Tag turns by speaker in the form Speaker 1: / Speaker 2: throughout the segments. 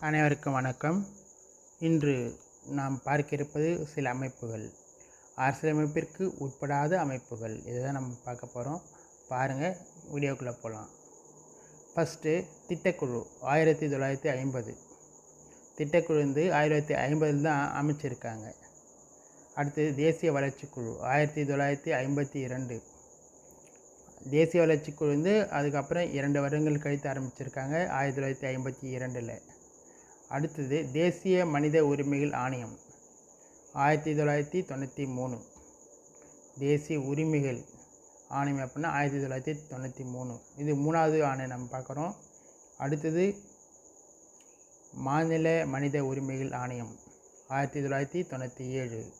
Speaker 1: அனைவருக்கும் வணக்கம். இன்று நாம் பார்க்க இருப்பது சில அமைப்புகள். அரசியலமைப்பிற்கு உட்படாத அமைப்புகள். இதை தான் நம்ம பார்க்க போகிறோம் பாருங்கள் வீடியோக்குள்ளே போகலாம் ஃபஸ்ட்டு திட்டக்குழு. ஆயிரத்தி தொள்ளாயிரத்தி ஐம்பது. திட்டக்குழு வந்து ஆயிரத்தி ஐம்பதில் தான் அமைச்சிருக்காங்க. அடுத்தது தேசிய வளர்ச்சிக்குழு ஆயிரத்தி தொள்ளாயிரத்தி ஐம்பத்தி இரண்டு. தேசிய வளர்ச்சி குழு வந்து அதுக்கப்புறம் இரண்டு வருடங்கள் கழித்து ஆரம்பிச்சிருக்காங்க. ஆயிரத்தி தொள்ளாயிரத்தி ஐம்பத்தி இரண்டில். அடுத்தது தேசிய மனித உரிமைகள் ஆணையம். ஆயிரத்தி தொள்ளாயிரத்தி தொண்ணூற்றி மூணு. தேசிய உரிமைகள் ஆணையம் அப்படின்னா ஆயிரத்தி தொள்ளாயிரத்தி தொண்ணூற்றி மூணு. இது மூணாவது ஆணையம் நம்ம பார்க்குறோம் அடுத்தது மாநில மனித உரிமைகள் ஆணையம். ஆயிரத்தி தொள்ளாயிரத்தி தொண்ணூற்றி ஏழு.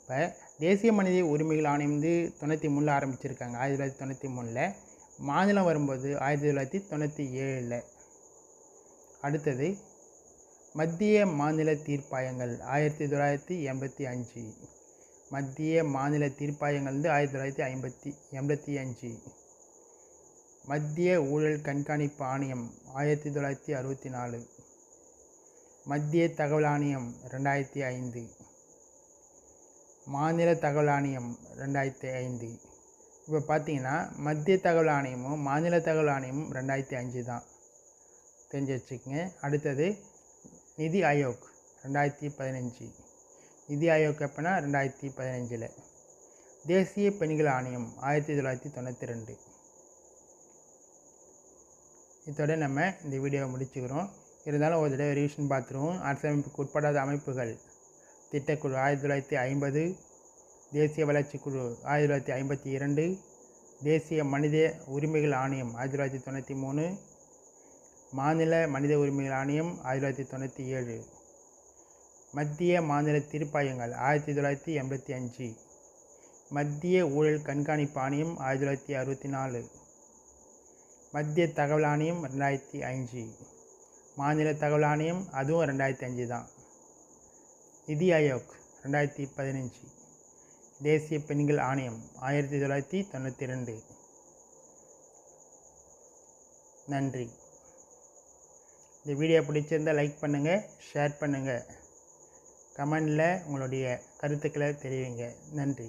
Speaker 1: இப்போ தேசிய மனித உரிமைகள் ஆணையம் வந்து தொண்ணூற்றி மூணில் ஆரம்பிச்சிருக்காங்க. ஆயிரத்தி தொள்ளாயிரத்தி தொண்ணூற்றி மூணில். மாநிலம் வரும்போது ஆயிரத்தி தொள்ளாயிரத்தி தொண்ணூற்றி ஏழில். அடுத்தது மத்திய மாநில தீர்ப்பாயங்கள் ஆயிரத்தி தொள்ளாயிரத்தி எண்பத்தி அஞ்சு. மத்திய மாநில தீர்ப்பாயங்கள் வந்து ஆயிரத்தி தொள்ளாயிரத்தி ஐம்பத்தி எண்பத்தி அஞ்சு. மத்திய ஊழல் கண்காணிப்பு ஆணையம் ஆயிரத்தி தொள்ளாயிரத்தி அறுபத்தி நாலு. மத்திய தகவல் ஆணையம் ரெண்டாயிரத்தி ஐந்து. மாநில தகவல் ஆணையம் ரெண்டாயிரத்தி ஐந்து. இப்போ பார்த்தீங்கன்னா மத்திய தகவல் ஆணையமும் மாநில தகவல் ஆணையமும் ரெண்டாயிரத்தி அஞ்சு தான். தெரிஞ்சு வச்சுக்கோங்க. அடுத்தது நிதி ஆயோக் ரெண்டாயிரத்தி பதினஞ்சு. நிதி ஆயோக் எப்போனா ரெண்டாயிரத்தி பதினஞ்சில். தேசிய பெண்கள் ஆணையம் ஆயிரத்தி தொள்ளாயிரத்தி தொண்ணூற்றி ரெண்டு. இதோட நம்ம இந்த வீடியோவை முடிச்சுக்கிறோம். இருந்தாலும் ஒரு தடவை ரிவிஷன் பார்த்துருவோம். அரசமைப்புக்கு உட்படாத அமைப்புகள். திட்டக்குழு ஆயிரத்தி தொள்ளாயிரத்தி ஐம்பது. தேசிய வளர்ச்சிக்குழு ஆயிரத்தி தொள்ளாயிரத்தி ஐம்பத்தி இரண்டு. தேசிய மனித உரிமைகள் ஆணையம் ஆயிரத்தி தொள்ளாயிரத்தி தொண்ணூற்றி மூணு. மாநில மனித உரிமைகள் ஆணையம் ஆயிரத்தி தொள்ளாயிரத்தி தொண்ணூற்றி ஏழு. மத்திய மாநில தீர்ப்பாயங்கள் ஆயிரத்தி தொள்ளாயிரத்தி எண்பத்தி அஞ்சு. மத்திய ஊழல் கண்காணிப்பு ஆணையம் ஆயிரத்தி தொள்ளாயிரத்தி அறுபத்தி நாலு. மத்திய தகவல் ஆணையம் ரெண்டாயிரத்தி அஞ்சு. மாநில தகவல் ஆணையம் அதுவும் ரெண்டாயிரத்தி அஞ்சு தான். நிதி ஆயோக் ரெண்டாயிரத்தி பதினஞ்சு. தேசிய பெண்கள் ஆணையம் ஆயிரத்தி தொள்ளாயிரத்தி தொண்ணூற்றி ரெண்டு. நன்றி. இந்த வீடியோ பிடிச்சிருந்தால் லைக் பண்ணுங்கள் ஷேர் பண்ணுங்கள் கமெண்டில் உங்களுடைய கருத்துக்களை தெரிவிங்க. நன்றி.